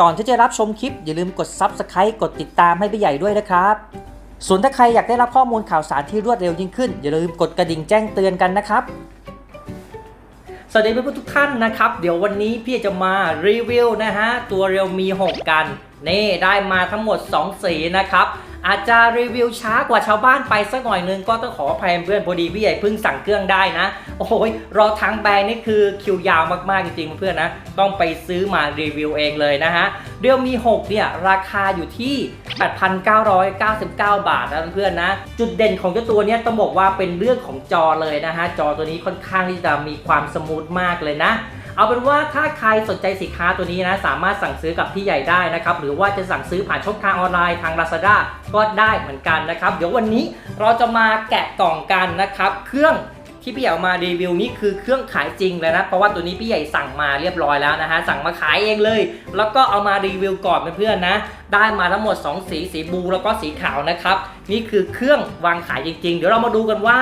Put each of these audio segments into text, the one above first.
ก่อนที่จะรับชมคลิป อย่าลืมกด Subscribe กดติดตามให้พี่ใหญ่ด้วยนะครับ ส่วนถ้าใครอยากได้รับข้อมูลข่าวสารที่รวดเร็วยิ่งขึ้น อย่าลืมกดกระดิ่งแจ้งเตือนกันนะครับ สวัสดีเพื่อนๆทุกท่านนะครับ เดี๋ยววันนี้พี่จะมารีวิวนะฮะตัวเรียวมี 6 กัน นี่ได้มาทั้งหมด 2 สีนะครับ อาจจะรีวิวช้ากว่าชาวบ้านไปสักหน่อยนึงก็ต้องขออภัยเพื่อนพอดีพี่ใหญ่เพิ่งสั่งเครื่องได้นะ โอ้โหรอทางแบรนด์นี่คือคิวยาวมากๆจริงๆเพื่อนนะ ต้องไปซื้อมารีวิวเองเลยนะฮะเรียวมี6เนี่ยราคาอยู่ที่ 8,999 บาทนะเพื่อนนะ จุดเด่นของเจ้าตัวเนี้ยต้องบอกว่าเป็นเรื่องของจอเลยนะฮะจอตัวนี้ค่อนข้างที่จะมีความสมูทมากเลยนะ เอาเป็นว่าถ้าใครสนใจสินค้าตัวนี้นะสามารถสั่งซื้อกับพี่ใหญ่ได้นะครับหรือว่าจะสั่งซื้อผ่านช่องทางออนไลน์ทาง Lazada ก็ได้เหมือนกันนะครับ เดี๋ยววันนี้เราจะมาแกะกล่องกันนะครับเครื่องที่พี่ใหญ่เอามารีวิวนี้คือเครื่องขายจริงเลยนะเพราะว่าตัวนี้พี่ใหญ่สั่งมาเรียบร้อยแล้วนะฮะสั่งมาขายเองเลย แล้วก็เอามารีวิวก่อนเพื่อนๆนะ ได้มาทั้งหมด 2 สีสีบูแล้วก็สีขาวนะครับนี่คือเครื่องวางขายจริง ๆ เดี๋ยวเรามาดูกันว่า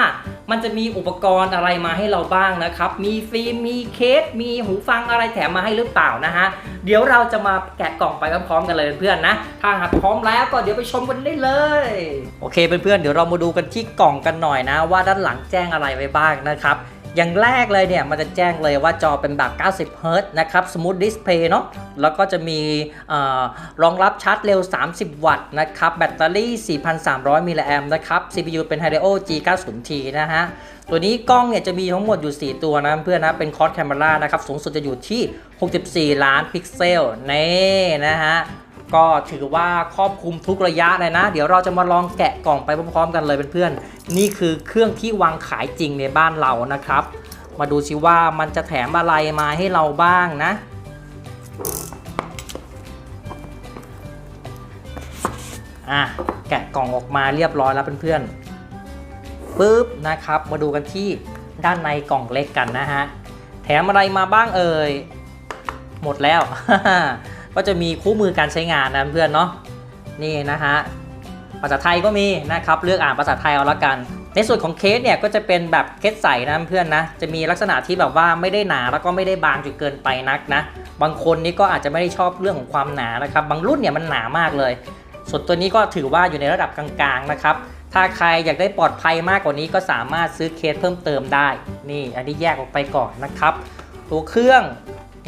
มันจะมีอุปกรณ์อะไรมาให้เราบ้างนะครับ มีฟิล์มมีเคส มีหูฟังอะไรแถมมาให้หรือเปล่านะฮะ เดี๋ยวเราจะมาแกะกล่องไปพร้อมๆกันเลยเพื่อนๆนะ ถ้าหากพร้อมแล้วก็เดี๋ยวไปชมกันได้เลย โอเคเพื่อนๆเดี๋ยวเรามาดูกันที่กล่องกันหน่อยนะ ว่าด้านหลังแจ้งอะไรไว้บ้างนะครับ อย่างแรกเลยเนี่ย มันจะแจ้งเลยว่าจอเป็นแบบ 90 Hz นะครับ Smooth Display เนาะแล้วก็จะมีอรองรับชาร์จเร็ว 30 วัตต์นะครับ แบตเตอรี่ 4,300 มิลลิแอมนะครับ CPU เป็น Helio G90T นะฮะ ตัวนี้กล้องเนี่ยจะมีทั้งหมดอยู่ 4 ตัวนะเพื่อนนะ เป็นคอร์สแคม e รานะครับ สูงสุดจะอยู่ที่ 64 ล้านพิกเซลนี่นะฮะ ก็ถือว่าครอบคลุมทุกระยะเลยนะ เดี๋ยวเราจะมาลองแกะกล่องไปพร้อมๆกันเลยเพื่อนๆนี่คือเครื่องที่วางขายจริงในบ้านเรานะครับ มาดูสิว่ามันจะแถมอะไรมาให้เราบ้างนะ อะแกะกล่องออกมาเรียบร้อยแล้วเพื่อนๆปึ๊บนะครับ มาดูกันที่ด้านในกล่องเล็กกันนะฮะ แถมอะไรมาบ้างเอ่ย หมดแล้ว ก็จะมีคู่มือการใช้งานนะเพื่อนเนาะนี่นะฮะภาษาไทยก็มีนะครับเลือกอ่านภาษาไทยเอาละกัน ในส่วนของเคสเนี่ยก็จะเป็นแบบเคสใสนะเพื่อนนะจะมีลักษณะที่แบบว่าไม่ได้หนาแล้วก็ไม่ได้บางจนเกินไปนักนะบางคนนี่ก็อาจจะไม่ได้ชอบเรื่องของความหนานะครับ บางรุ่นเนี่ยมันหนามากเลย ส่วนตัวนี้ก็ถือว่าอยู่ในระดับกลางๆนะครับถ้าใครอยากได้ปลอดภัยมากกว่านี้ก็สามารถซื้อเคสเพิ่มเติมได้ นี่อันนี้แยกออกไปก่อนนะครับ ตัวเครื่อง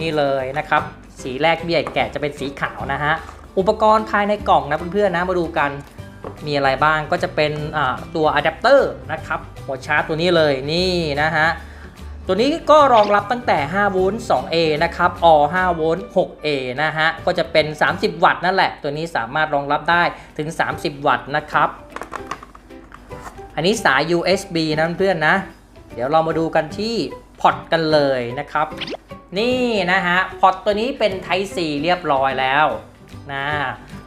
นี่เลยนะครับ สีแรกที่พี่ใหญ่แกะจะเป็นสีขาวนะฮะ อุปกรณ์ภายในกล่องนะเพื่อนๆนะมาดูกันมีอะไรบ้างก็จะเป็นตัวอะแดปเตอร์นะครับ หัวชาร์จตัวนี้เลยนี่นะฮะ ตัวนี้ก็รองรับตั้งแต่ 5 โวลต์ 2A นะครับอ5โวลต์ 6A นะฮะ ก็จะเป็น 30 วัตต์นั่นแหละ ตัวนี้สามารถรองรับได้ถึง 30 วัตต์นะครับ อันนี้สาย USB นะเพื่อนๆนะ เดี๋ยวเรามาดูกันที่ พอร์ตกันเลยนะครับ นี่นะฮะพอร์ตตัวนี้เป็น Type C เรียบร้อยแล้วนะ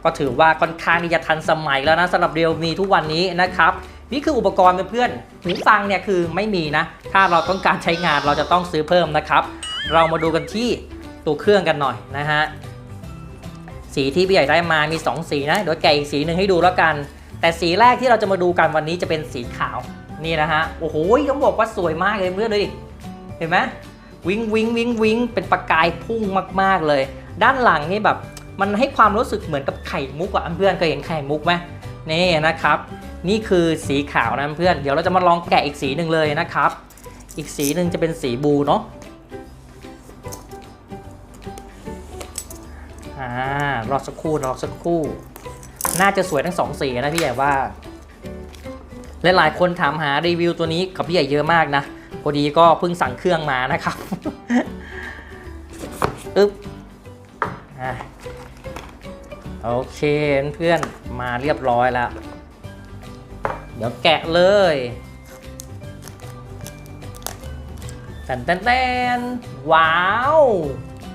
ก็ถือว่าค่อนข้างที่จะทันสมัยแล้วนะสำหรับเรียวมีทุกวันนี้นะครับนี่คืออุปกรณ์เพื่อนๆหูฟังเนี่ยคือไม่มีนะ ถ้าเราต้องการใช้งานเราจะต้องซื้อเพิ่มนะครับ เรามาดูกันที่ตัวเครื่องกันหน่อยนะฮะสีที่พี่ใหญ่ได้มามี 2 สีนะเดี๋ยวแกอีกสีหนึ่งให้ดูแล้วกัน แต่สีแรกที่เราจะมาดูกันวันนี้จะเป็นสีขาวนี่นะฮะโอ้โหต้องบอกว่าสวยมากเลยเพื่อนเลยดิ เห็นไหมวิงวิงวิงวิงเป็นประกายพุ่งมาก ๆเลย ด้านหลังนี่แบบมันให้ความรู้สึกเหมือนกับไข่มุกอะเพื่อนเคยเห็นไข่มุกไหมนี่นะครับ นี่คือสีขาวนะเพื่อนเดี๋ยวเราจะมาลองแกะอีกสีหนึ่งเลยนะครับ อีกสีหนึ่งจะเป็นสีบลูเนาะอ่ารอสักครู่รอสักครู่ น่าจะสวยทั้งสองสีนะพี่ใหญ่ว่าหลายๆคนถามหารีวิวตัวนี้กับพี่ใหญ่เยอะมากนะ พอดีก็เพิ่งสั่งเครื่องมานะครับอึ๊บอะโอเคเพื่อนมาเรียบร้อยแล้ว เดี๋ยวแกะเลยแตนแตนแตนว้าว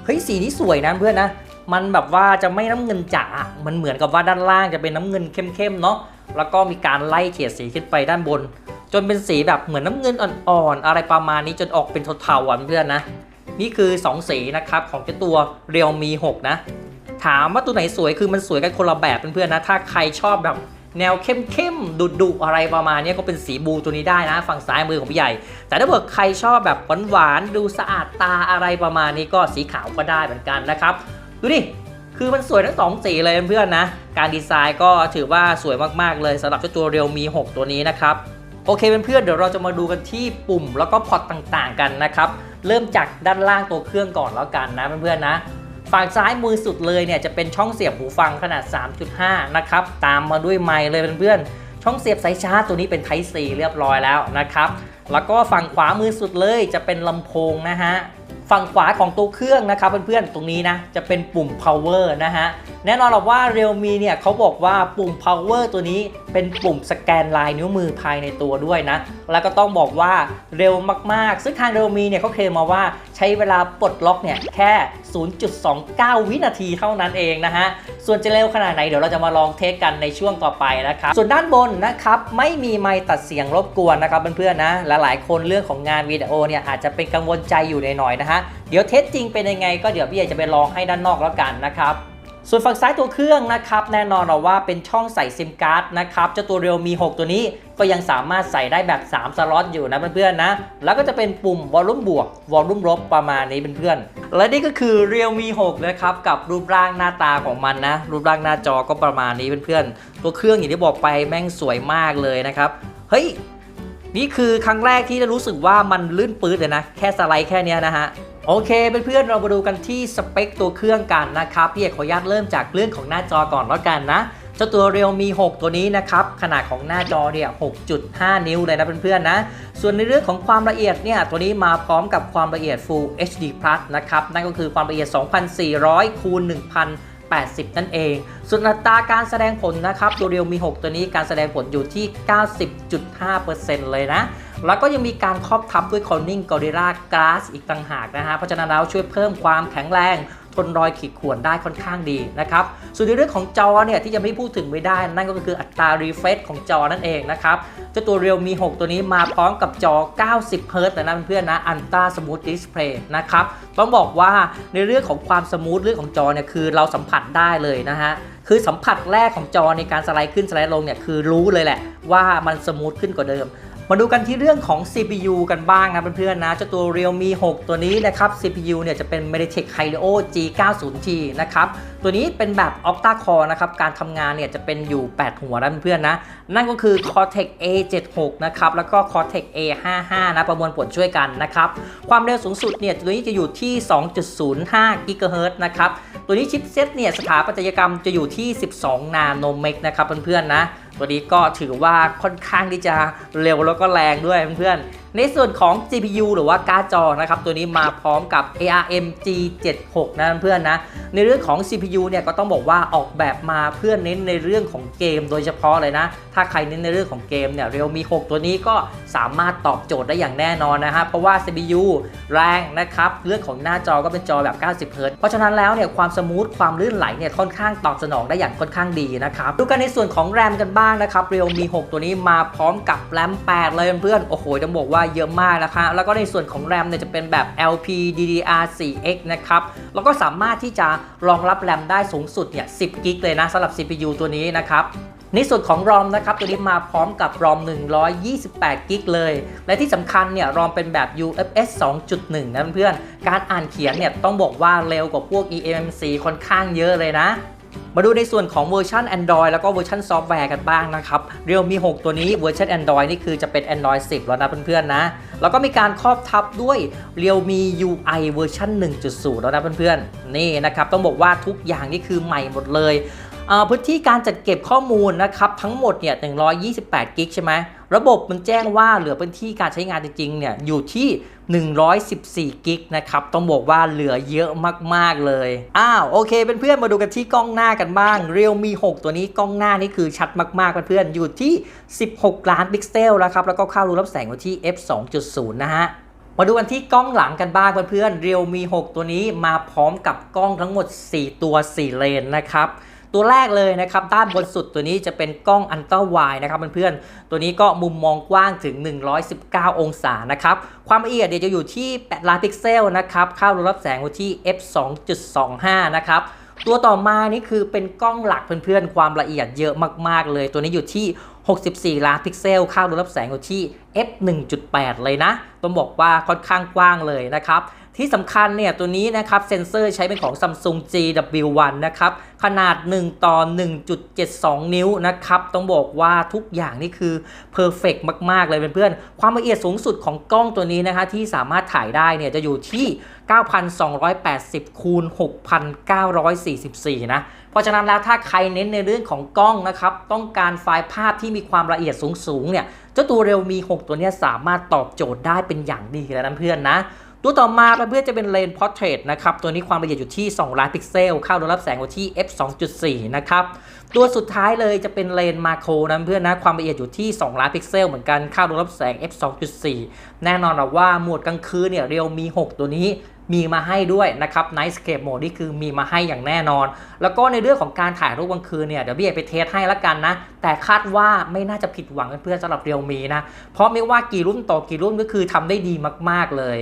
เฮ้ยสีนี้สวยนะเพื่อนนะ มันแบบว่าจะไม่น้ำเงินจ๋า มันเหมือนกับว่าด้านล่างจะเป็นน้ำเงินเข้มๆเนาะ แล้วก็มีการไล่เฉดสีขึ้นไปด้านบน จนเป็นสีแบบเหมือนน้ำเงินอ่อนๆอะไรประมาณนี้จนออกเป็นเทาๆอะเพื่อนนะ นี่คือ 2 สีนะครับของเจ้าตัวเรียวมี 6 นะ ถามว่าตัวไหนสวยคือมันสวยกันคนละแบบเพื่อนๆนะ ถ้าใครชอบแบบแนวเข้มๆ ดุๆอะไรประมาณนี้ก็เป็นสีบลูตัวนี้ได้นะ ฝั่งซ้ายมือของพี่ใหญ่ แต่ถ้าเกิดใครชอบแบบหวานๆ ดูสะอาดตาอะไรประมาณนี้ก็สีขาวก็ได้เหมือนกันนะครับ ดูดิคคือมันสวยทั้งสองสีเลยเพื่อนๆนะ การดีไซน์ก็ถือว่าสวยมากๆเลยสำหรับเจ้าตัว Realme 6ตัวนี้นะครับ โอเคเพื่อนๆเดี๋ยวเราจะมาดูกันที่ปุ่มแล้วก็พอร์ตต่างๆกันนะครับเริ่มจากด้านล่างตัวเครื่องก่อนแล้วกันนะเพื่อนๆนะฝั่งซ้ายมือสุดเลยเนี่ยจะเป็นช่องเสียบหูฟังขนาด 3.5 นะครับ ตามมาด้วยไมค์เลยเพื่อนๆ ช่องเสียบสายชาร์จตัวนี้เป็น Type C เรียบร้อยแล้วนะครับ แล้วก็ฝั่งขวามือสุดเลยจะเป็นลำโพงนะฮะ ฝั่งขวาของตัวเครื่องนะครับเพื่อนๆตรงนี้นะจะเป็นปุ่ม power นะฮะแน่นอนหรอกว่า Realme เนี่ยเขาบอกว่าปุ่ม power ตัวนี้เป็นปุ่มสแกนลายนิ้วมือภายในตัวด้วยนะแล้วก็ต้องบอกว่าเร็วมากๆ ซึ่งทาง Realme เนี่ยเขาเคลมมาว่า ใช้เวลาปลดล็อกเนี่ยแค่ 0.29 วินาทีเท่านั้นเองนะฮะ ส่วนจะเร็วขนาดไหนเดี๋ยวเราจะมาลองเทสกันในช่วงต่อไปนะครับ ส่วนด้านบนนะครับไม่มีไมค์ตัดเสียงรบกวนนะครับเพื่อนๆนะและหลายคนเรื่องของงานวิดีโอเนี่ยอาจจะเป็นกังวลใจอยู่หน่อยๆนะฮะ เดี๋ยวเทสจริงเป็นยังไงก็เดี๋ยวพี่ใหญ่จะไปลองให้ด้านนอกแล้วกันนะครับ ส่วนฝั่งซ้ายตัวเครื่องนะครับแน่นอนเราว่าเป็นช่องใส่ซิมการ์ดนะครับเจ้าตัว Realme 6ตัวนี้ก็ยังสามารถใส่ได้แบบ 3 สล็อตอยู่นะเพื่อนๆนะ แล้วก็จะเป็นปุ่มวอลลุ่มบวกวอลลุ่มลบประมาณนี้เพื่อนๆ และนี่ก็คือ Realme 6นะครับ กับรูปร่างหน้าตาของมันนะ รูปร่างหน้าจอก็ประมาณนี้เพื่อนๆ ตัวเครื่องอย่างที่บอกไปแม่งสวยมากเลยนะครับ เฮ้ย นี่คือครั้งแรกที่ได้รู้สึกว่ามันลื่นปื๊ดเลยนะ แค่สไลด์แค่เนี้ยนะฮะ โอเคเพื่อนๆเรามาดูกันที่สเปคตัวเครื่องกันนะครับ พี่เอกขออนุญาตเริ่มจากเรื่องของหน้าจอก่อนแล้วกันนะเจ้าตัว Realme 6 ตัวนี้นะครับ ขนาดของหน้าจอเนี่ย 6.5 นิ้วเลยนะเพื่อนๆนะ ส่วนในเรื่องของความละเอียดเนี่ย ตัวนี้มาพร้อมกับความละเอียด Full HD Plus นะครับ นั่นก็คือความละเอียด 2400 คูณ 80 นั่นเอง ส่วนอัตราการแสดงผลนะครับตัวเดียวมี 6 ตัวนี้การแสดงผลอยู่ที่ 90.5%เลยนะ แล้วก็ยังมีการครอบทับด้วยคอนนิ่งกอริล่ากราสอีกต่างหากนะฮะเพราะฉะนั้นแล้วช่วยเพิ่มความแข็งแรง ทนรอยขีดข่วนได้ค่อนข้างดีนะครับ ส่วนในเรื่องของจอเนี่ยที่จะไม่พูดถึงไม่ได้ นั่นก็คืออัตรา refresh ของจอนั่นเองนะครับเจ้าตัว Realme 6ตัวนี้มาพร้อมกับจอ 90 Hz นะเพื่อนๆนะ Ultra Smooth Display นะครับต้องบอกว่าในเรื่องของความสมูทเรื่องของจอเนี่ยคือเราสัมผัสได้เลยนะฮะคือสัมผัสแรกของจอในการสไลด์ขึ้นสไลด์ลงเนี่ยคือรู้เลยแหละว่ามันสมูทขึ้นกว่าเดิม มาดูกันที่เรื่องของ CPU กันบ้างนะเพื่อนๆนะเจ้าตัว Realme 6 ตัวนี้นะครับ CPU เนี่ยจะเป็น MediaTek Helio G90T นะครับ ตัวนี้เป็นแบบ Octa Core นะครับ การทำงานเนี่ยจะเป็นอยู่ 8 หัวนะเพื่อนๆนะ นั่นก็คือ Cortex A76 นะครับ แล้วก็ Cortex A55 นะ ประมวลผลช่วยกันนะครับ ความเร็วสูงสุดเนี่ยตัวนี้จะอยู่ที่ 2.05 GHz นะครับ ตัวนี้ชิปเซตเนี่ยสถาปัตยกรรมจะอยู่ที่ 12 นาโนเมกนะครับเพื่อนๆนะ ตัวนี้ก็ถือว่าค่อนข้างที่จะเร็วแล้วก็แรงด้วยเพื่อนๆในส่วนของ GPU หรือว่าการ์ดจอนะครับตัวนี้มาพร้อมกับ ARM G76 นะเพื่อนนะ ในเรื่องของ CPU เนี่ยก็ต้องบอกว่าออกแบบมาเพื่อเน้นในเรื่องของเกมโดยเฉพาะเลยนะ ถ้าใครเน้นในเรื่องของเกมเนี่ย Realme 6ตัวนี้ก็สามารถตอบโจทย์ได้อย่างแน่นอนนะฮะเพราะว่า CPU แรงนะครับเรื่องของหน้าจอก็เป็นจอแบบ 90 Hz เพราะฉะนั้นแล้วเนี่ยความสมูทความลื่นไหลเนี่ยค่อนข้างตอบสนองได้อย่างค่อนข้างดีนะครับดูกันในส่วนของแรมกันบ้างนะครับ Realme 6ตัวนี้มาพร้อมกับแรม 8 เลยเพื่อนโอ้โหจะบอกว่าเยอะมากนะคะ แล้วก็ในส่วนของแรมเนี่ยจะเป็นแบบ LPDDR4X นะครับ แล้วก็สามารถที่จะรองรับแรมได้สูงสุดเนี่ย 10 กิกเลยนะสำหรับ CPU ตัวนี้นะครับในส่วนของ ROM นะครับ ตัวนี้มาพร้อมกับ ROM 128 กิกเลย และที่สำคัญเนี่ย ROM เป็นแบบ UFS 2.1 นะเพื่อนๆ การอ่านเขียนเนี่ยต้องบอกว่าเร็วกว่าพวก eMMC ค่อนข้างเยอะเลยนะ มาดูในส่วนของเวอร์ชัน Android แล้วก็เวอร์ชันซอฟต์แวร์กันบ้างนะครับ Realme 6 ตัวนี้เวอร์ชัน Android นี่คือจะเป็น Android 10 แล้วนะเพื่อนๆนะ แล้วก็มีการครอบทับด้วย Realme UI เวอร์ชัน1.0 แล้วนะเพื่อนๆ นี่นะครับ ต้องบอกว่าทุกอย่างนี่คือใหม่หมดเลยพื้นที่การจัดเก็บข้อมูลนะครับทั้งหมดเนี่ย 128 กิกใช่ไหม ระบบมันแจ้งว่าเหลือพื้นที่การใช้งานจริงๆเนี่ยอยู่ที่ 114 กิกนะครับ ต้องบอกว่าเหลือเยอะมาก ๆ เลย อ้าว โอเคเพื่อนๆ มาดูกันที่กล้องหน้ากันบ้าง Realme 6 ตัวนี้กล้องหน้านี่คือชัดมากๆเพื่อนๆ อยู่ที่ 16 ล้านพิกเซลแล้วครับ แล้วก็ค่ารูรับแสงอยู่ที่ f 2.0 นะฮะมาดูกันที่กล้องหลังกันบ้างเพื่อนๆ Realme 6 ตัวนี้มาพร้อมกับกล้องทั้งหมด 4 ตัว 4 เลนนะครับ ตัวแรกเลยนะครับด้านบนสุดตัวนี้จะเป็นกล้องอันเตอร์ไวนะครับเพื่อนๆตัวนี้ก็มุมมองกว้างถึง 119 องศานะครับความละเอียดเดี๋ยวจะอยู่ที่8ล้านพิกเซลนะครับค่ารูรับแสงอยู่ที่ f 2.25 นะครับตัวต่อมานี่คือเป็นกล้องหลักเพื่อนๆ ความละเอียดเยอะมากๆเลย ตัวนี้อยู่ที่ 64 ล้านพิกเซล ค่ารูรับแสงอยู่ที่ f 1.8 เลยนะ ต้องบอกว่าค่อนข้างกว้างเลยนะครับ ที่สำคัญเนี่ยตัวนี้นะครับเซนเซอร์ใช้เป็นของ Samsung GW1 นะครับขนาด 1 ต่อ 1.72 นิ้วนะครับต้องบอกว่าทุกอย่างนี่คือเพอร์เฟกมาก ๆ เลยเพื่อนๆ ความละเอียดสูงสุดของกล้องตัวนี้นะคะที่สามารถถ่ายได้เนี่ยจะอยู่ที่ 9,280 คูณ 6,944 นะ เพราะฉะนั้นแล้วถ้าใครเน้นในเรื่องของกล้องนะครับต้องการไฟล์ภาพที่มีความละเอียดสูงๆเนี่ยเจ้าตัวเร็วมี 6 ตัวนี้สามารถตอบโจทย์ได้เป็นอย่างดีเลยนะเพื่อนนะ ตัวต่อมาเพื่อจะเป็นเลนส์ Portrait นะครับ ตัวนี้ความละเอียดอยู่ที่ 2 ล้านพิกเซล เข้าดยรับแสงอยู่ที่ f 2.4 นะครับ ตัวสุดท้ายเลยจะเป็นเลนส์มาโครนะเพื่อนนะ ความละเอียดอยู่ที่ 2 ล้านพิกเซลเหมือนกัน เข้าดยรับแสง f 2.4 แน่นอนว่าโหมดกลางคืนเนี่ยเรียวมี 6 ตัวนี้มีมาให้ด้วยนะครับ Nightscape Mode นี่คือมีมาให้อย่างแน่นอน แล้วก็ในเรื่องของการถ่ายรูปกลางคืนเนี่ย เดี๋ยวพี่เอกไปเทสให้ละกันนะ แต่คาดว่าไม่น่าจะผิดหวังเพื่อนๆสำหรับเรียวมีนะ เพราะไม่ว่ากี่รุ่นต่อกี่รุ่นก็คือทำได้ดีมาก ๆเลย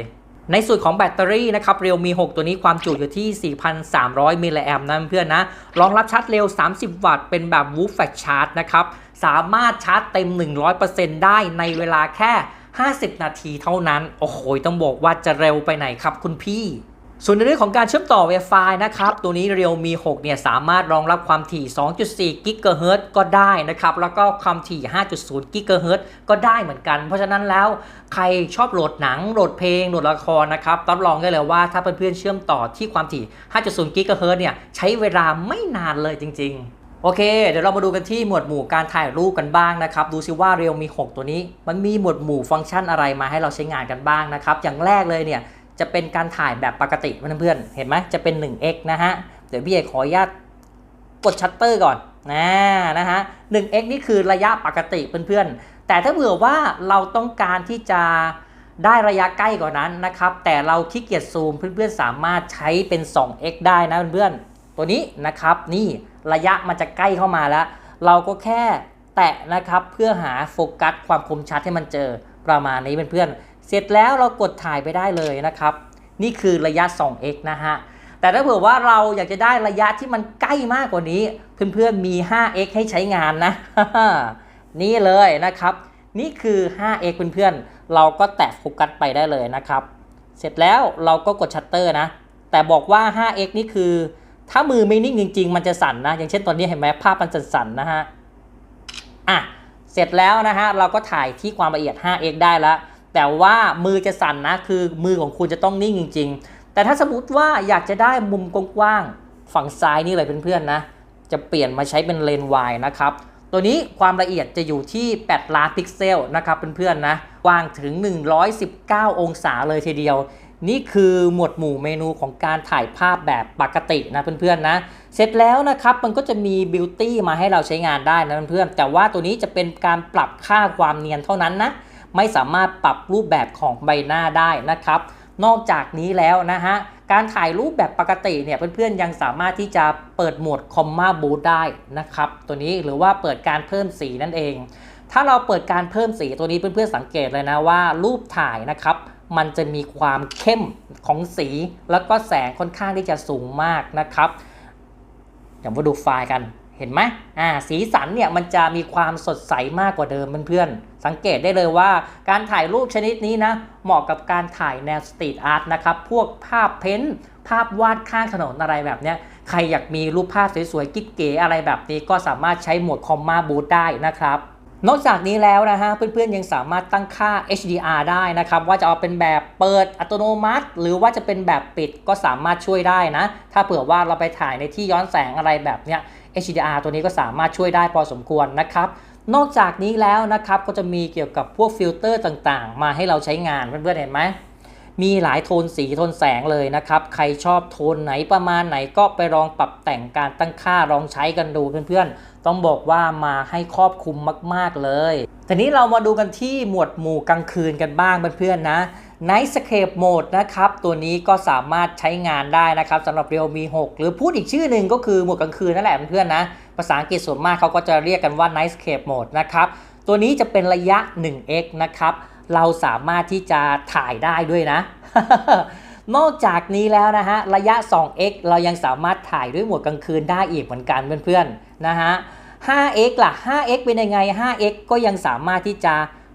ในส่วนของแบตเตอรี่นะครับเรียวมี 6 ตัวนี้ความจุอยู่ที่ 4,300 มิลลิแอมป์นะเพื่อนนะ รองรับชาร์จเร็ว 30 วัตต์ เป็นแบบ w o o f Fast Charge นะครับ สามารถชาร์จเต็ม 100%ได้ในเวลาแค่ 50 นาทีเท่านั้น โอ้โห ต้องบอกว่าจะเร็วไปไหนครับคุณพี่ ส่วนในเรื่องของการเชื่อมต่อ Wi-Fi นะครับ ตัวนี้ Realme 6 เนี่ย สามารถรองรับความถี่ 2.4 GHz ก็ได้นะครับ แล้วก็ความถี่ 5.0 GHz ก็ได้เหมือนกัน เพราะฉะนั้นแล้วใครชอบโหลดหนัง โหลดเพลง โหลดละครนะครับรับรองได้เลยว่าถ้าเพื่อนๆเชื่อมต่อที่ความถี่ 5.0 GHz เนี่ย ใช้เวลาไม่นานเลยจริง ๆโอเค เดี๋ยวเรามาดูกันที่หมวดหมู่การถ่ายรูปกันบ้างนะครับ ดูซิว่า Realme 6 ตัวนี้ มันมีหมวดหมู่ฟังก์ชันอะไรมาให้เราใช้งานกันบ้างนะครับ อย่างแรกเลยเนี่ย จะเป็นการถ่ายแบบปกติเพื่อนๆเห็นไหมจะเป็น 1x นะฮะ เดี๋ยวพี่เอกขออนุญาตกดชัตเตอร์ก่อนนะนะฮะ 1x นี่คือระยะปกติเพื่อนๆ แต่ถ้าเผื่อว่าเราต้องการที่จะได้ระยะใกล้กว่านั้นนะครับ แต่เราขี้เกียจซูมเพื่อนๆ สามารถใช้เป็น 2x ได้นะเพื่อนๆ ตัวนี้นะครับนี่ระยะมันจะใกล้เข้ามาแล้ว เราก็แค่แตะนะครับเพื่อหาโฟกัสความคมชัดให้มันเจอประมาณนี้เพื่อนๆ เสร็จแล้วเรากดถ่ายไปได้เลยนะครับ นี่คือระยะ 2x นะฮะ แต่ถ้าเผื่อว่าเราอยากจะได้ระยะที่มันใกล้มากกว่านี้ เพื่อนๆมี 5x ให้ใช้งานนะ นี่เลยนะครับ นี่คือ 5x เพื่อนๆ เราก็แตะโฟกัสไปได้เลยนะครับ เสร็จแล้วเราก็กดชัตเตอร์นะ แต่บอกว่า 5x นี่คือ ถ้ามือไม่นิ่งจริง ๆ มันจะสั่นนะ อย่างเช่นตอนนี้เห็นไหมภาพมันสั่นๆนะฮะ อะ เสร็จแล้วนะฮะ เราก็ถ่ายที่ความละเอียด 5x ได้แล้ว แต่ว่ามือจะสั่นนะคือมือของคุณจะต้องนิ่งจริง ๆ แต่ถ้าสมมติว่าอยากจะได้มุมกว้างๆฝั่งซ้ายนี่เลยเพื่อนๆนะจะเปลี่ยนมาใช้เป็นเลนส์วายนะครับตัวนี้ความละเอียดจะอยู่ที่ 8 ล้านพิกเซลนะครับเพื่อนๆนะกว้างถึง 119 องศาเลยทีเดียว นี่คือหมวดหมู่เมนูของการถ่ายภาพแบบปกตินะเพื่อนๆนะ เสร็จแล้วนะครับมันก็จะมีบิวตี้มาให้เราใช้งานได้นะเพื่อนๆแต่ว่าตัวนี้จะเป็นการปรับค่าความเนียนเท่านั้นนะ ไม่สามารถปรับรูปแบบของใบหน้าได้นะครับ นอกจากนี้แล้วนะฮะการถ่ายรูปแบบปกติเนี่ยเพื่อนๆยังสามารถที่จะเปิดโหมดคอมมาบูได้นะครับตัวนี้หรือว่าเปิดการเพิ่มสีนั่นเอง ถ้าเราเปิดการเพิ่มสีตัวนี้เพื่อนๆสังเกตเลยนะว่า รูปถ่ายนะครับมันจะมีความเข้มของสี แล้วก็แสงค่อนข้างที่จะสูงมากนะครับเดี๋ยวมาดูไฟล์กันเห็นไหมอ่าสีสันเนี่ยมันจะมีความสดใสมากกว่าเดิมเพื่อนๆ สังเกตได้เลยว่า การถ่ายรูปชนิดนี้นะเหมาะกับการถ่ายแนวสตรีทอาร์ตนะครับ พวกภาพเพ้นท์ภาพวาดข้างถนนอะไรแบบนี้ใครอยากมีรูปภาพสวยๆกิ๊กเก๋อะไรแบบนี้ก็สามารถใช้โหมดคอมมาบูทได้นะครับนอกจากนี้แล้วนะฮะเพื่อนๆยังสามารถตั้งค่า HDR ได้นะครับ ว่าจะเอาเป็นแบบเปิดอัตโนมัติ หรือว่าจะเป็นแบบปิดก็สามารถช่วยได้นะ ถ้าเผื่อว่าเราไปถ่ายในที่ย้อนแสงอะไรแบบเนี้ย HDR ตัวนี้ก็สามารถช่วยได้พอสมควรนะครับ นอกจากนี้แล้วนะครับก็จะมีเกี่ยวกับพวกฟิลเตอร์ต่างๆ มาให้เราใช้งานเพื่อนๆเห็นไหมมีหลายโทนสีโทนแสงเลยนะครับ ใครชอบโทนไหนประมาณไหนก็ไปลองปรับแต่งการตั้งค่าลองใช้กันดูเพื่อนๆ ต้องบอกว่ามาให้ครอบคลุมมากๆเลยทีนี้เรามาดูกันที่หมวดหมู่กลางคืนกันบ้างเพื่อนๆนะ Nightscape Mode นะครับ ตัวนี้ก็สามารถใช้งานได้นะครับสำหรับ Realme 6 หรือพูดอีกชื่อหนึ่งก็คือหมวดกลางคืนนั่นแหละเพื่อนๆนะ ภาษาอังกฤษส่วนมากเขาก็จะเรียกกันว่า Nightscape Mode นะครับ ตัวนี้จะเป็นระยะ 1x นะครับ เราสามารถที่จะถ่ายได้ด้วยนะ นอกจากนี้แล้วนะฮะ ระยะ 2x เรายังสามารถถ่ายด้วยโหมดกลางคืนได้อีกเหมือนกันเพื่อนๆนะฮะ 5x ล่ะ 5x เป็นยังไง 5x ก็ยังสามารถที่จะ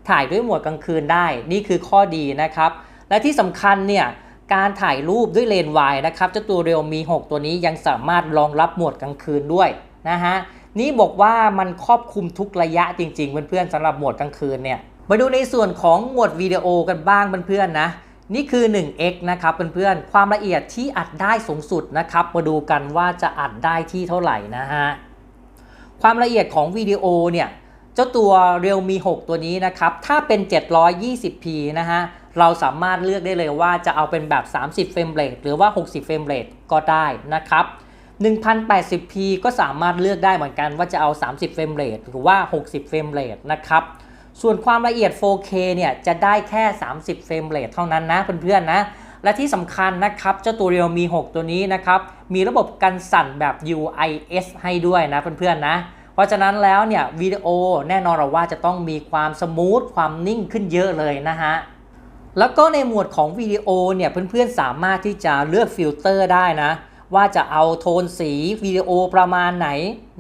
ถ่ายด้วยโหมดกลางคืนได้ นี่คือข้อดีนะครับ และที่สำคัญเนี่ยการถ่ายรูปด้วยเลนส์วายนะครับ เจ้าตัว Realme 6ตัวนี้ยังสามารถรองรับโหมดกลางคืนด้วย นะฮะนี่บอกว่ามันครอบคลุมทุกระยะจริงๆ เพื่อนๆสำหรับโหมดกลางคืนเนี่ยมาดูในส่วนของโหมดวิดีโอกันบ้างเพื่อนๆนะนี่คือ 1x นะครับเพื่อนๆ ความละเอียดที่อัดได้สูงสุดนะครับ มาดูกันว่าจะอัดได้ที่เท่าไหร่นะฮะ ความละเอียดของวิดีโอเนี่ย เจ้าตัว Realme 6 ตัวนี้นะครับ ถ้าเป็น 720p นะฮะ เราสามารถเลือกได้เลยว่าจะเอาเป็นแบบ 30 เฟรมเรทหรือว่า 60 เฟรมเรทก็ได้นะครับ 1080p ก็สามารถเลือกได้เหมือนกันว่าจะเอา 30 เฟรมเรทหรือว่า 60 เฟรมเรทนะครับ ส่วนความละเอียด 4K เนี่ยจะได้แค่ 30 เฟรมเรทเท่านั้นนะเพื่อนๆนะ และที่สำคัญนะครับเจ้าตัว Realme 6ตัวนี้นะครับ มีระบบกันสั่นแบบ UIS ให้ด้วยนะเพื่อนๆนะ เพราะฉะนั้นแล้วเนี่ยวิดีโอแน่นอนเราว่าจะต้องมีความสมูทความนิ่งขึ้นเยอะเลยนะฮะแล้วก็ในหมวดของวิดีโอเนี่ยเพื่อนๆสามารถที่จะเลือกฟิลเตอร์ได้นะ ว่าจะเอาโทนสีวิดีโอประมาณไหน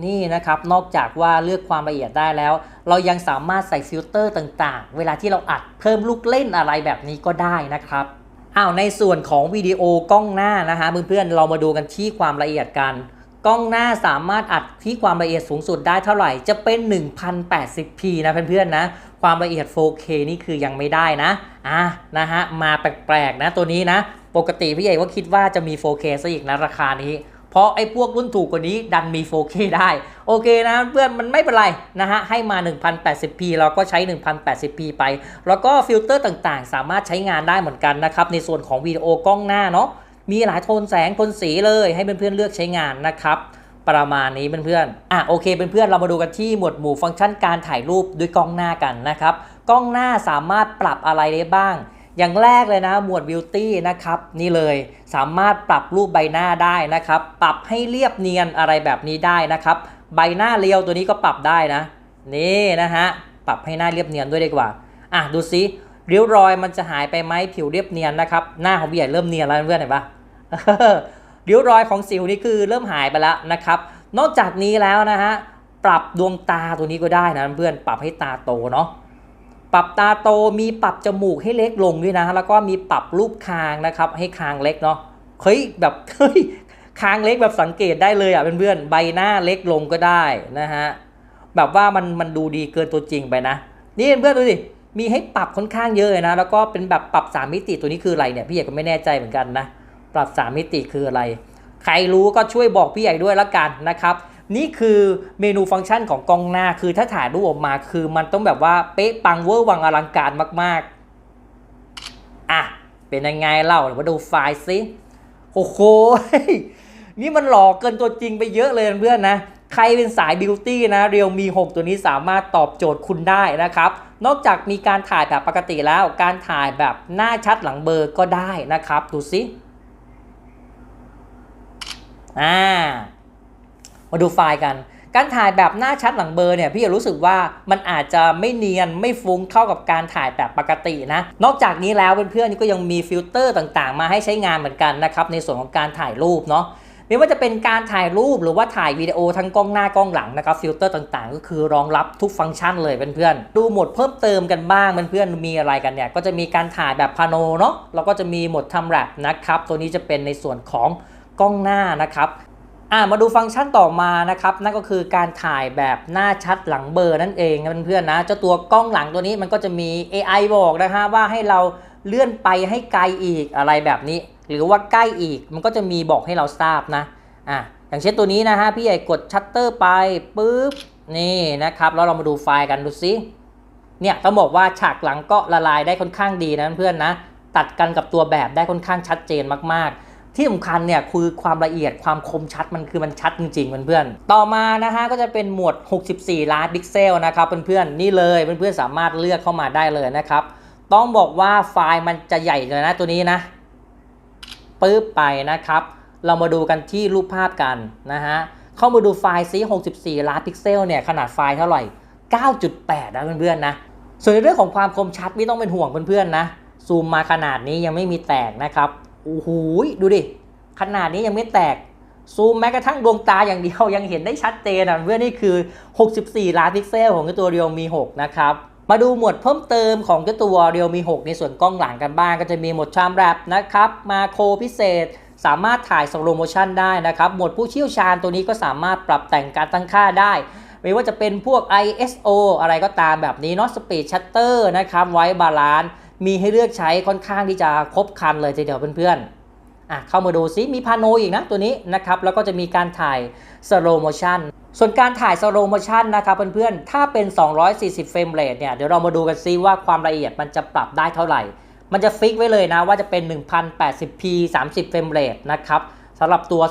นี่นะครับ นอกจากว่าเลือกความละเอียดได้แล้ว เรายังสามารถใส่ฟิลเตอร์ต่างๆ เวลาที่เราอัดเพิ่มลูกเล่นอะไรแบบนี้ก็ได้นะครับอ้าวในส่วนของวิดีโอกล้องหน้านะฮะเพื่อนๆเรามาดูกันที่ความละเอียดกัน กล้องหน้าสามารถอัดที่ความละเอียดสูงสุดได้เท่าไหร่จะเป็น 1080p นะเพื่อนๆนะความละเอียด 4K นี่คือยังไม่ได้นะอะนะฮะมาแปลกๆนะตัวนี้นะ ปกติพี่ใหญ่ก็คิดว่าจะมี 4K ซะอีกนะราคานี้ เพราะไอ้พวกรุ่นถูกกว่านี้ดันมี 4K ได้ โอเคนะเพื่อนมันไม่เป็นไรนะฮะ ให้มา 1080p เราก็ใช้ 1080p ไป แล้วก็ฟิลเตอร์ต่างๆ สามารถใช้งานได้เหมือนกันนะครับ ในส่วนของวิดีโอกล้องหน้าเนาะมีหลายโทนแสงโทนสีเลยให้เพื่อนๆเลือกใช้งานนะครับประมาณนี้เพื่อนๆ อะโอเคเพื่อนๆ เรามาดูกันที่หมวดหมู่ฟังก์ชันการถ่ายรูปด้วยกล้องหน้ากันนะครับ กล้องหน้าสามารถปรับอะไรได้บ้าง อย่างแรกเลยนะหมวดบิวตี้นะครับนี่เลยสามารถปรับรูปใบหน้าได้นะครับ ปรับให้เรียบเนียนอะไรแบบนี้ได้นะครับ ใบหน้าเรียวตัวนี้ก็ปรับได้นะนี่นะฮะปรับให้หน้าเรียบเนียนด้วยดีกว่าอะดูซิริ้วรอยมันจะหายไปไหมผิวเรียบเนียนนะครับหน้าของพี่ใหญ่เริ่มเนียนแล้วเพื่อนเห็นปะริ้วรอยของสิวนี่คือเริ่มหายไปแล้วนะครับ นอกจากนี้แล้วนะฮะปรับดวงตาตัวนี้ก็ได้นะเพื่อนปรับให้ตาโตเนาะ ปรับตาโตมีปรับจมูกให้เล็กลงด้วยนะ แล้วก็มีปรับรูปคางนะครับ ให้คางเล็กเนาะเฮ้ยแบบเฮ้ยคางเล็กแบบสังเกตได้เลยอะเพื่อนๆใบหน้าเล็กลงก็ได้นะฮะแบบว่ามันมันดูดีเกินตัวจริงไปนะนี่เพื่อนๆดูสิมีให้ปรับค่อนข้างเยอะเลยนะแล้วก็เป็นแบบปรับสามมิติตัวนี้คืออะไรเนี่ยพี่ใหญ่ก็ไม่แน่ใจเหมือนกันนะปรับ3มิติคืออะไร ใครรู้ก็ช่วยบอกพี่ใหญ่ด้วยละกันนะครับ นี่คือเมนูฟังก์ชันของกล้องหน้าคือถ้าถ่ายรูปออกมาคือมันต้องแบบว่าเป๊ะปังเวอร์วังอลังการมากๆ อะ เป็นยังไงเล่าเดี๋ยวมาดูไฟล์ซิโอ้โหนี่มันหล่อเกินตัวจริงไปเยอะเลยเพื่อนนะใครเป็นสายบิวตี้นะเรียวมี 6 ตัวนี้สามารถตอบโจทย์คุณได้นะครับ นอกจากมีการถ่ายแบบปกติแล้ว การถ่ายแบบหน้าชัดหลังเบอร์ก็ได้นะครับ ดูซิอ่า มาดูไฟล์กัน การถ่ายแบบหน้าชัดหลังเบลอร์เนี่ยพี่รู้สึกว่ามันอาจจะไม่เนียนไม่ฟุ้งเข้ากับการถ่ายแบบปกตินะ นอกจากนี้แล้วเพื่อนๆก็ยังมีฟิลเตอร์ต่างๆ มาให้ใช้งานเหมือนกันนะครับในส่วนของการถ่ายรูปเนาะไม่ว่าจะเป็นการถ่ายรูปหรือว่าถ่ายวิดีโอทั้งกล้องหน้ากล้องหลังนะครับฟิลเตอร์ต่างๆ ก็คือรองรับทุกฟังก์ชันเลยเพื่อนๆดูโหมดเพิ่มเติมกันบ้างเพื่อนๆมีอะไรกันเนี่ยก็จะมีการถ่ายแบบพาโนเนาะแล้วก็จะมีโหมดทำแรปนะครับตัวนี้จะเป็นในส่วนของกล้องหน้านะครับ อ่ามาดูฟังก์ชันต่อมานะครับนั่นก็คือการถ่ายแบบหน้าชัดหลังเบอร์นั่นเองนะเพื่อนๆนะเจ้าตัวกล้องหลังตัวนี้มันก็จะมี AI บอกนะฮะว่าให้เราเลื่อนไปให้ไกลอีกอะไรแบบนี้ หรือว่าใกล้อีกมันก็จะมีบอกให้เราทราบนะอะอย่างเช่นตัวนี้นะฮะพี่ใหญ่กดชัตเตอร์ไปปุ๊บนี่นะครับแล้วเรามาดูไฟล์กันดูซิเนี่ยต้องบอกว่าฉากหลังก็ละลายได้ค่อนข้างดีนะเพื่อนนะตัดกันกับตัวแบบได้ค่อนข้างชัดเจนมากๆ ที่สำคัญเนี่ยคือความละเอียดความคมชัดมันคือมันชัดจริงๆเพื่อนๆต่อมานะฮะก็จะเป็นหมวด 64 ล้านพิกเซลนะครับเพื่อนๆนี่เลยเพื่อนๆสามารถเลือกเข้ามาได้เลยนะครับต้องบอกว่าไฟล์มันจะใหญ่เลยนะตัวนี้นะปึ๊บไปนะครับ เรามาดูกันที่รูปภาพกันนะฮะเข้ามาดูไฟล์ซิ64 ล้านพิกเซลเนี่ยขนาดไฟล์เท่าไหร่ 9.8 นะเพื่อนๆนะส่วนในเรื่องของความคมชัดไม่ต้องเป็นห่วงเพื่อนๆนะซูมมาขนาดนี้ยังไม่มีแตกนะครับ โอ้โหดูดิ ขนาดนี้ยังไม่แตก ซูมแม้กระทั่งดวงตาอย่างเดียวยังเห็นได้ชัดเจนอะเพื่อนี่คือ 64 ล้านพิกเซลของตัว Realme 6นะครับมาดูหมวดเพิ่มเติมของเจ้าตัว Realme 6ในส่วนกล้องหลังกันบ้าง ก็จะมีหมดชามแรปนะครับ มาโครพิเศษ สามารถถ่ายสโลโมชันได้นะครับโหมดผู้เชี่ยวชาญตัวนี้ก็สามารถปรับแต่งการตั้งค่าได้ ไม่ว่าจะเป็นพวก ISO อะไรก็ตามแบบนี้เนาะ Speed Shutter นะครับ ไว้บาลานซ์ มีให้เลือกใช้ค่อนข้างที่จะครบคันเลยทีเดียวเพื่อนๆอะเข้ามาดูซิมีพาโนอีกนะตัวนี้นะครับแล้วก็จะมีการถ่าย slow motion ส่วนการถ่าย slow motion นะครับเพื่อนๆถ้าเป็น 240 เฟรมเรทเนี่ยเดี๋ยวเรามาดูกันซิว่าความละเอียดมันจะปรับได้เท่าไหร่ มันจะฟิกไว้เลยนะว่าจะเป็น 1080p 30 เฟรมเรทนะครับสำหรับตัว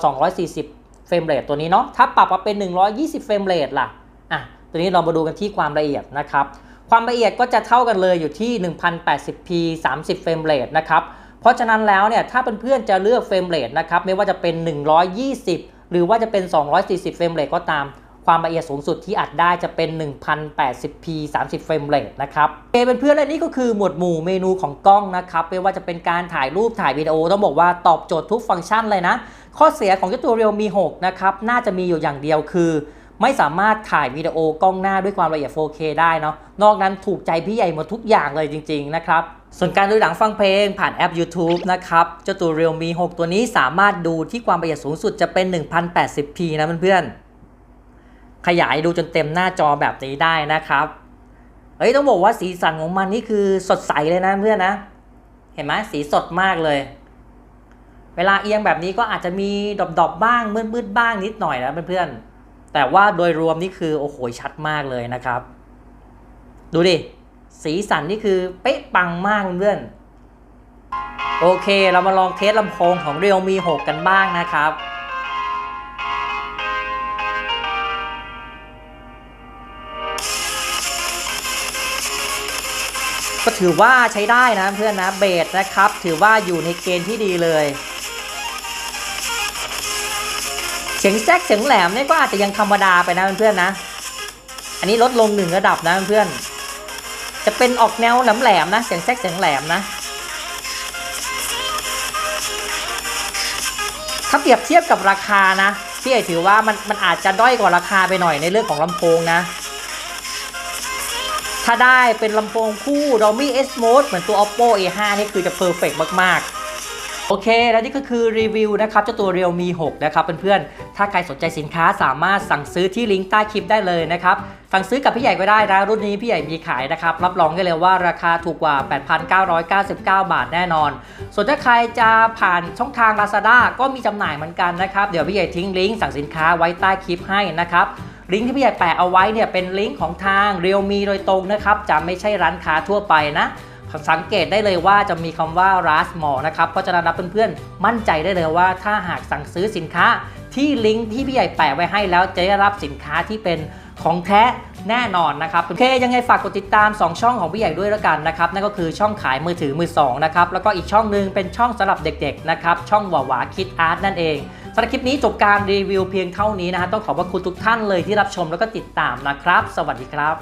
240 เฟรมเรทตัวนี้เนาะถ้าปรับมาเป็น 120 เฟรมเรทล่ะอะตัวนี้เรามาดูกันที่ความละเอียดนะครับ ความละเอียดก็จะเท่ากันเลยอยู่ที่ 1080p 30เฟรมเรทนะครับเพราะฉะนั้นแล้วเนี่ยถ้าเพื่อนๆจะเลือกเฟรมเรทนะครับไม่ว่าจะเป็น 120 หรือว่าจะเป็น 240 เฟรมเรทก็ตามความละเอียดสูงสุดที่อัดได้จะเป็น 1080p 30เฟรมเรทนะครับโอเเป็นเพื่อนและนี่ก็คือหมวดหมู่เมนูของกล้องนะครับไม่ว่าจะเป็นการถ่ายรูปถ่ายวิดีโอต้องบอกว่าตอบโจทย์ทุกฟังก์ชันเลยนะ ข้อเสียของเจ้าตัว Realme 6นะครับน่าจะมีอยู่อย่างเดียวคือ ไม่สามารถถ่ายวิดีโอกล้องหน้าด้วยความละเอียด 4K ได้เนาะ นอกนั้นถูกใจพี่ใหญ่หมดทุกอย่างเลยจริง ๆ นะครับ ส่วนการดูหนังฟังเพลงผ่านแอป YouTube นะครับ เจ้าตัว Realme 6 ตัวนี้สามารถดูที่ความละเอียดสูงสุดจะเป็น 1080p นะเพื่อนๆ ขยายดูจนเต็มหน้าจอแบบนี้ได้นะครับ เฮ้ยต้องบอกว่าสีสันของมันนี่คือสดใสเลยนะเพื่อนนะ เห็นไหมสีสดมากเลยเวลาเอียงแบบนี้ก็อาจจะมีดอบๆบ้างมืดๆบ้างนิดหน่อยนะเพื่อนๆ แต่ว่าโดยรวมนี่คือโอ้โหชัดมากเลยนะครับ ดูดิ สีสันนี่คือเป๊ะปังมากเพื่อนโอเคเรามาลองเทสลำโพงของ Realme 6 กันบ้างนะครับก็ถือว่าใช้ได้นะเพื่อนนะเบสนะครับ ถือว่าอยู่ในเกณฑ์ที่ดีเลย เสียงแซกเสียงแหลมเนี่ยก็อาจจะยังธรรมดาไปนะเพื่อนๆนะ อันนี้ลดลงหนึ่งระดับนะเพื่อนๆจะเป็นออกแนวแหลมๆนะ เสียงแซกเสียงแหลมนะ ถ้าเปรียบเทียบกับราคานะพี่เอถือว่ามันมันอาจจะด้อยกว่าราคาไปหน่อยในเรื่องของลำโพงนะ ถ้าได้เป็นลำโพงคู่ Realme S Mode เหมือนตัว Oppo A5 นี่คือจะเพอร์เฟกมากๆ โอเค แล้วนี่ก็คือรีวิวนะครับเจ้าตัว Realme 6นะครับเพื่อนๆ ถ้าใครสนใจสินค้าสามารถสั่งซื้อที่ลิงก์ใต้คลิปได้เลยนะครับ สั่งซื้อกับพี่ใหญ่ก็ได้นะรุ่นนี้พี่ใหญ่มีขายนะครับ รับรองได้เลยว่าราคาถูกกว่า 8,999 บาทแน่นอน ส่วนถ้าใครจะผ่านช่องทาง Lazada ก็มีจำหน่ายเหมือนกันนะครับ เดี๋ยวพี่ใหญ่ทิ้งลิงก์สั่งสินค้าไว้ใต้คลิปให้นะครับลิงก์ที่พี่ใหญ่แปะเอาไว้เนี่ยเป็นลิงก์ของทาง Realme โดยตรงนะครับจะไม่ใช่ร้านค้าทั่วไปนะ สังเกตได้เลยว่าจะมีคำว่า r a s m o นะครับเพราะฉะนั้นนะเพื่อนๆ มั่นใจได้เลยว่าถ้าหากสั่งซื้อสินค้าที่ลิงก์ที่พี่ใหญ่แปะไว้ให้แล้วจะได้รับสินค้าที่เป็นของแท้แน่นอนนะครับโอเคยังไงฝากกดติดตาม 2 ช่องของพี่ใหญ่ด้วยแล้วกันนะครับนั่นก็คือช่องขายมือถือมือสองนะครับแล้วก็อีกช่องหนึงเป็นช่องสำหรับเด็กๆนะครับช่องหวาหวาคิดอาร์ตนั่นเองสำหรับคลิปนี้จบการรีวิวเพียงเท่านี้นะฮะต้องขอบพระคุณทุกท่านเลยที่รับชมแล้วก็ติดตามนะครับ สวัสดีครับ